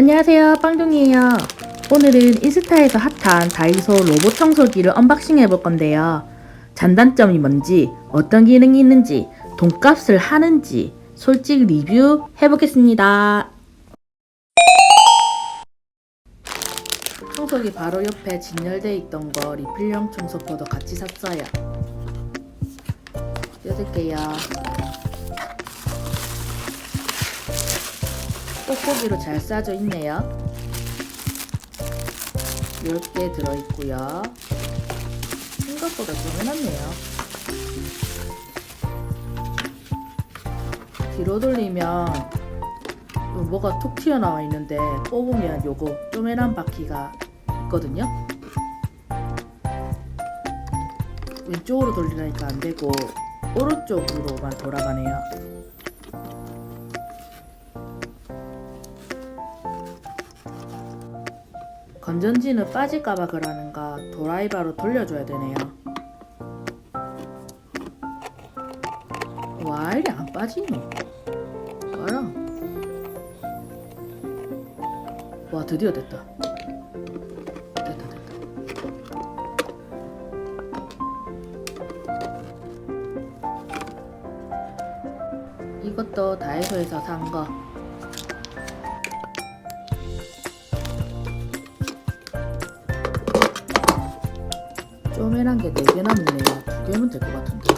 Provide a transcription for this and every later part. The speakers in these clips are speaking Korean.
안녕하세요. 빵둥이에요. 오늘은 인스타에서 핫한 다이소 로봇 청소기를 언박싱 해볼 건데요. 장단점이 뭔지 어떤 기능이 있는지 돈값을 하는지 솔직 리뷰 해보겠습니다. 청소기 바로 옆에 진열되어 있던 거 리필용 청소포도 같이 샀어요. 뜯을게요 뽁뽁이로 잘 싸져 있네요. 10개 들어있고요. 생각보다 좀 해놨네요. 뒤로 돌리면 요 뭐가 툭 튀어나와 있는데 뽑으면 요거 쪼매난 바퀴가 있거든요. 왼쪽으로 돌리려니까 안 되고 오른쪽으로만 돌아가네요. 건전지는 빠질까봐 그러는가 도라이바로 돌려줘야 되네요. 와 이리 안 빠지노? 봐라. 와 드디어 됐다. 됐다 됐다. 이것도 다이소에서 산 거. 쪼매난 게 4개 남았네요. 두 개면 될 것 같은데.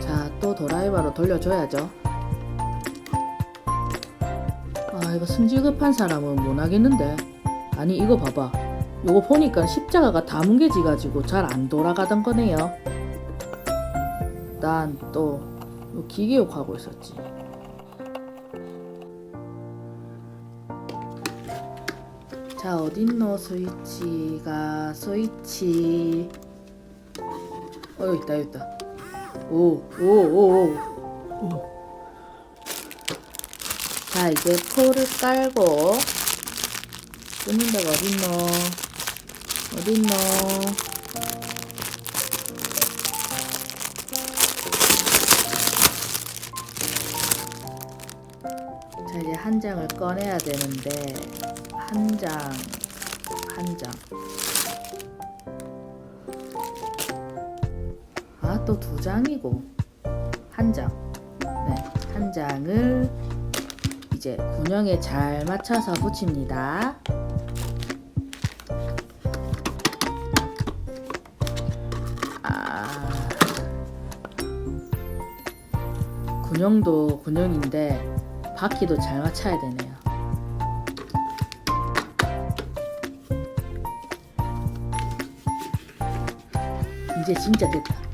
자, 또 도라이바로 돌려줘야죠. 아, 이거 승질 급한 사람은 못 하겠는데. 아니, 이거 봐봐. 요거 보니까 십자가가 다 뭉개지가지고 잘 안 돌아가던 거네요. 난 또 기계 욕 하고 있었지. 자 어딨노 스위치가 스위치. 어 여기 있다 여기 있다. 오 오 오 오 오. 자 이제 포를 깔고 끄는 데가 어딨노 어딨노 자 이제 한 장을 꺼내야 되는데 한 장, 한 장. 아 또 두 장이고 한 장. 네, 한 장을 이제 군형에 잘 맞춰서 붙입니다. 아. 군형도 군형인데 바퀴도 잘 맞춰야 되네요. 이제 진짜 됐다.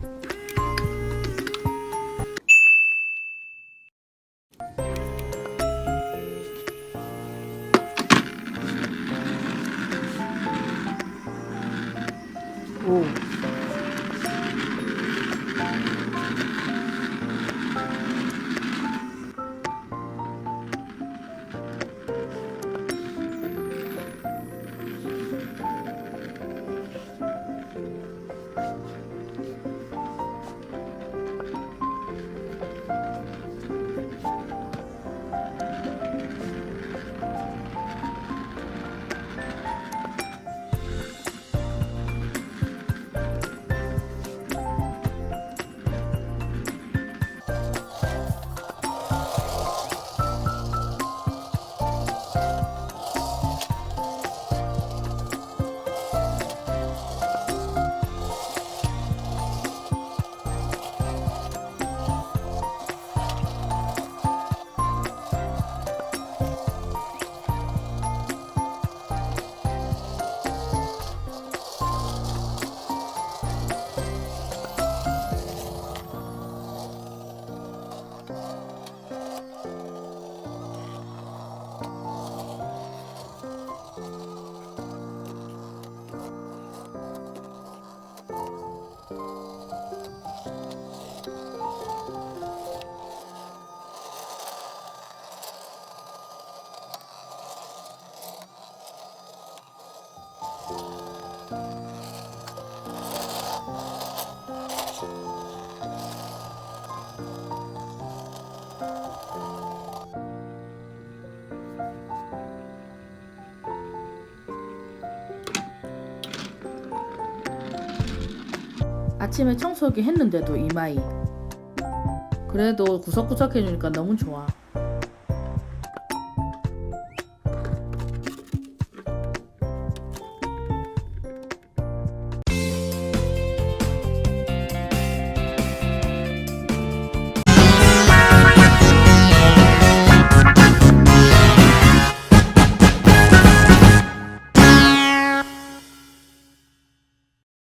아침에 청소기 했는데도 이마이. 그래도 구석구석 해주니까 너무 좋아.